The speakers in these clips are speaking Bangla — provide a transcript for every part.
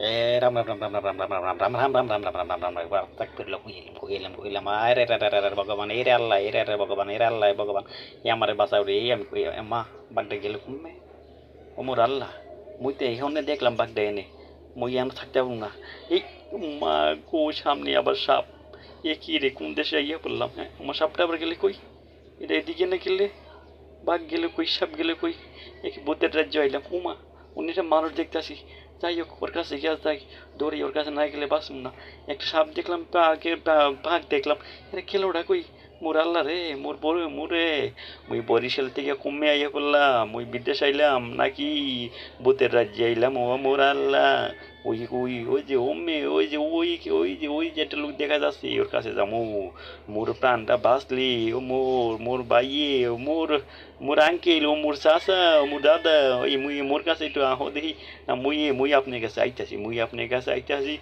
রাম রাম রাম রাম রাম রাম রাম রাম রাম রাম রাম রাম তাক রে রে ভগবান আল্লাহ রে ভগবান আল্লাহ ভগবান এ আমারে আমি মা আল্লাহ তো দেখলাম বাগদা এনে মুই আমি থাকতে পারব না এই মা গো সামনে আবার সাপ এ কি রে কোন দেশে ইয়ে বললাম হ্যাঁ আমার সাপটা আবার গেলে কই এটা এদিকে না গেলে বাঘ গেলে কই সাপ গেলে কই এ কি বুদ্ধের রাজ্য আইলাম উমা উনিটা মানুষ দেখতে আসি যাই হোক, ওর কাছে গিয়ে যাই, দৌড়ি ওর কাছে না গেলে বাঁচব না। একটা সাপ দেখলাম বা- বাঘ দেখলাম। এটা খেলোটা কই? মোর আল্লাহ রে, মোর বড় মোরে মুই বরিশাল থেকে কমে আইয়া করলাম, ওই বিদেশ আইলাম নাকি ভূতের রাজ্যে আইলাম। ও মোর আল্লাহ। ওই ওই ওই যে ওমে ওই যে ওই ওই যে ওই যে একটা লোক দেখা যাচ্ছে ওর কাছে যাব মোর প্রাণটা বাঁচলি ও মোর মোর বাইয়ে ও মোর মোর আঙ্কেল ও মোর চাচা ও মোর দাদা ওই মুই মোর কাছে একটু আহ দেখি না মুই মুই আপনার কাছে আইতাছি মুই আপনার কাছে আইতাছি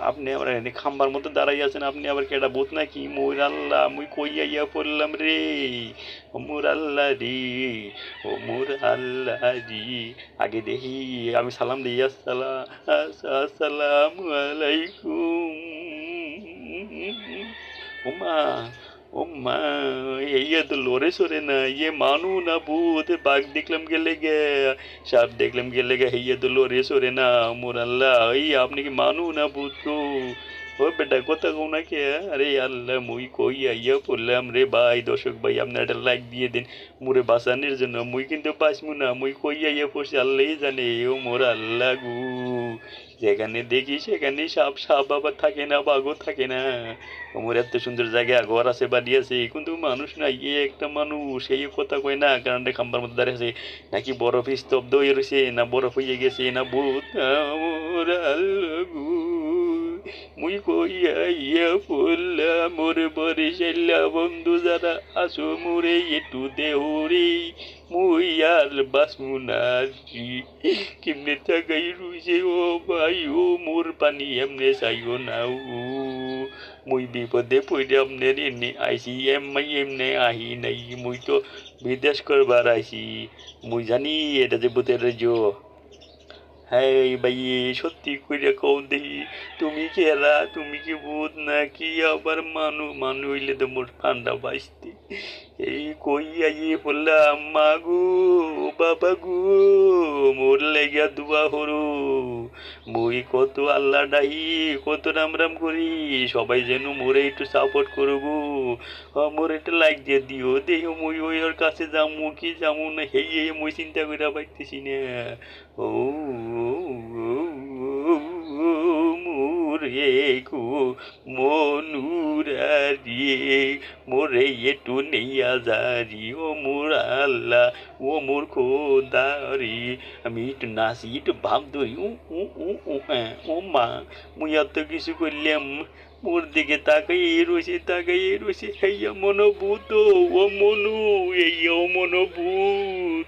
আপনি আবার খাম্বার মতো দাঁড়াই আছেন আপনি আবার কেটা বোধ নাকি মোর আল্লাহ মুই কই আইয়া পড়লাম রে ও মোর আল্লাহ রে ও মোর আল্লাহ রে আগে দেখি আমি সালাম দিই আসসালাম আসসালামু আলাইকুম উমা ওমা ইয়ে তো লড়ে সরে না ইয়ে মানু না ভূত, বাঘ দেখলাম গেলে গে, সাপ দেখলাম গেলে গে ইয়ে তো লড়ে সরে না, মোর আল্লাহ, এই আপনি কি মানু না ভূত গো? ও বেটা কথা কও না কে আরে আল্লাহ মুই কই আইয়া পড়লাম রে ভাই দর্শক ভাই আপনি একটা লাইক দিয়ে দিন মুরে বাঁচানোর জন্য মুই কিন্তু বাঁচবো না মুই কই আইয়া পড়ছি আল্লাহই জানে ও মোর আল্লাহ গু যেখানে দেখি সেখানে সাপ সাপ আবার থাকে না বাঘও থাকে না আমার এত সুন্দর জায়গা ঘর আছে বাড়ি আছে কিন্তু মানুষ না ইয়ে একটা মানুষ এই কথা কয় না কারণ খাম্বার মধ্যে দাঁড়িয়ে আছে নাকি বরফ স্তব্ধ হয়ে রয়েছে না বরফ হয়ে গেছে না ভূত আমার আল্লাহ গো। মুই কইয়া ইয়া পড়লা মোর বরিশাল্লা বন্ধু যারা আসো মোরে একটু দেহরে মুই আর বাসমুনারি কেমনে থাকাই রুইছে ও ভাই ও মোর পানি এমনে চাইও না ও মুই বিপদে পড়ে আপনার এমনি আইসি এমনি এমনি আহি নাই, মুই তো বিদেশ করবার আইসি মুই জানি এটা যে ভূতের রাজ্য হ্যাঁ ভাই সত্যি করে কও দেখি তুমি কি এলা? তুমি কি ভূত নাকি আবার মানু? মানু হইলে তো মোর ঠান্ডা বাঁচতে। এই কই আইয়ে বললাম মা গো বাবা গো, মোর লেগা দুয়া হরু মুই কত আল্লাহ ডাহি, কত রাম রাম করি, সবাই যেন মোরে একটু সাপোর্ট করব মোর একটা লাইক দিয়ে দিও। দেখো মুই ওই ওর কাছে যামু, কি যামু না, হেই এই মুই চিন্তা করে পাইতেছি না। ও গো মনুরারি মোরে একটু নেইয়া যারি ও মোর আল্লাহ, ও মোর খোদারি। আমি একটু নাচি, একটু ভাব ধরি, উ উ উ উ হ্যাঁ ও মা, মুই এত কিছু করলাম। মোর দিকে তাকাই রয়েছে তাকাই রয়েছে হেয়া মনোভূত, ও মনু এই ও মনোভূত।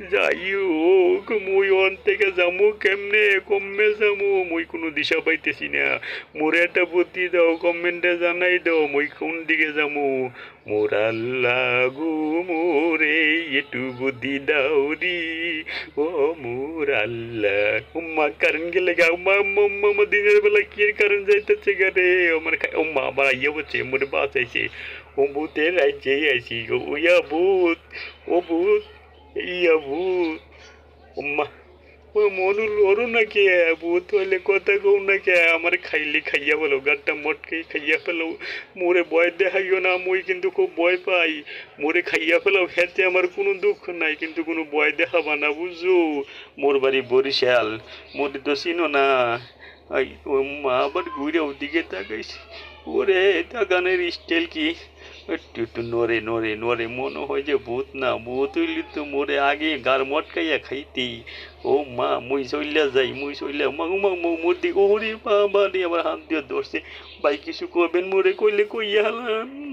যাই হোক মুই অন থেকে যামু কেমনে? কমে যামু। মুই কোনো দিশা পাইতেছি না। মোরে একটা বুদ্ধি দাও, কমেন্টে জানাই দাও, মুই কোন দিকে যামু? মোর আল্লাহ গো, মোরে একটু বুদ্ধি দাও রি। ও মোর আল্লাহ। উম্মা কারেন্ট গেলে গা, উম্মা উম্মা উম্মা দিনের বেলা কি কারেন্ট যাইতেছে গা রে? আমার উম্মা আবার আইয়া বলছে মোরে বাঁচাইছে। ও ভূতের রাজ্যে আইছি গো। ওয়া ভূত ও ভূত ইয়া না হইলে কথা না খাইলে খাইয়া মটকে খাইয়া না কিন্তু খুব ভয় পাই খাইয়া কোনো দুঃখ নাই কিন্তু কোনো ভয় দেখাবা না মোর বাড়ি বরিশাল মোরে তো চিনো না মা আবার ঘুরে ওদিকে তাকাইছে ওরে তাকানের স্টাইল কি একটু একটু নড়ে নড়ে নড়ে, মনে হয় যে ভূত না, ভূত হইলে তো মোরে আগে গার মটকাইয়া খাইতি। ও মা, মুই চইলা যাই, মুই চইলা, মা মা, মো মোর দিকে ওরে বাবা রে আবার হাত দিয়ে ধরছে। ভাই, কিছু করবেন মোরে, কইলে কইয়া হালান